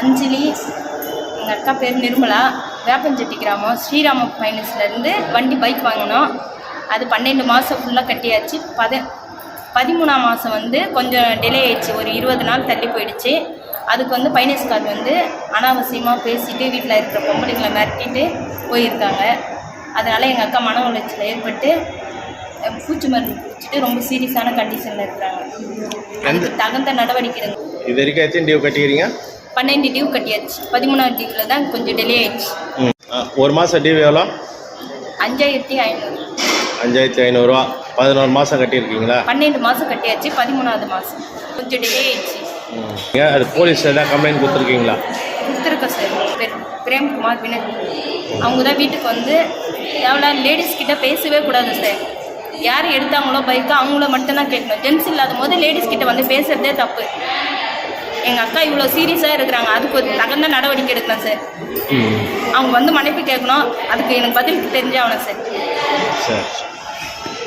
அஞ்சலி எங்கள் அக்கா பேர் நிர்மலா வேப்பஞ்செட்டி கிராமம் ஸ்ரீராம ஃபைனான்ஸ்லேருந்து வண்டி பைக் வாங்கினோம். அது பன்னெண்டு மாதம் ஃபுல்லாக கட்டியாச்சு. பத பதிமூணாம் மாதம் வந்து கொஞ்சம் டிலே ஆயிடுச்சு. ஒரு இருபது நாள் தள்ளி போயிடுச்சு. அதுக்கு வந்து ஃபைனான்ஸ் கார்டு வந்து அனாவசியமாக பேசிட்டு வீட்டில் இருக்கிற பொம்பளைங்களை மிரட்டிட்டு போயிருக்காங்க. அதனால் எங்கள் அக்கா மன உளைச்சல் ஏற்பட்டு பூச்சி மருந்து குடிச்சிட்டு ரொம்ப சீரியஸான கண்டிஷனில் இருக்கிறாங்க. அதுக்கு தகுந்த நடவடிக்கை. இது வரைக்கும் எத்தனை டியூ கட்டிக்கிறீங்க? பன்னெண்டு டியூ கட்டியாச்சு. பதிமூணாம் டியூவில் தான் கொஞ்சம் டிலே ஆயிடுச்சு. ஒரு மாதம் டியூ எவ்வளோ? அஞ்சாயிரத்தி ஐநூறு. அஞ்சாயிரத்தி ஐநூறுரூவா பதினோரு மாதம் கட்டியிருக்கீங்களா? பன்னெண்டு மாதம் கட்டியாச்சு பதிமூணாவது மாதம் கொஞ்சம் டிலே ஆயிடுச்சு. ஏன் அது போலீஸ் எதாவது கம்ப்ளைண்ட் கொடுத்துருக்கீங்களா? கொடுத்துருக்கேன் சார். பேர் பிரேம்குமார் வினய் அவங்க தான் வீட்டுக்கு வந்து எவ்வளோ லேடிஸ் கிட்ட பேசவே கூடாது சார். யார் எடுத்தாங்களோ பைக்கை அவங்கள மட்டும்தான் கேட்கணும். ஜென்ஸ் இல்லாத போது லேடிஸ் கிட்ட வந்து பேசுறதே தப்பு. எங்கள் அக்கா இவ்வளோ சீரியஸாக இருக்கிறாங்க. அதுக்கு ஒரு தகுந்த நடவடிக்கை எடுக்கலாம் சார் அவங்க வந்து மன்னிப்பு கேட்கணும். அதுக்கு எனக்கு பதில் தெரிஞ்சாகணும் சார் சரி.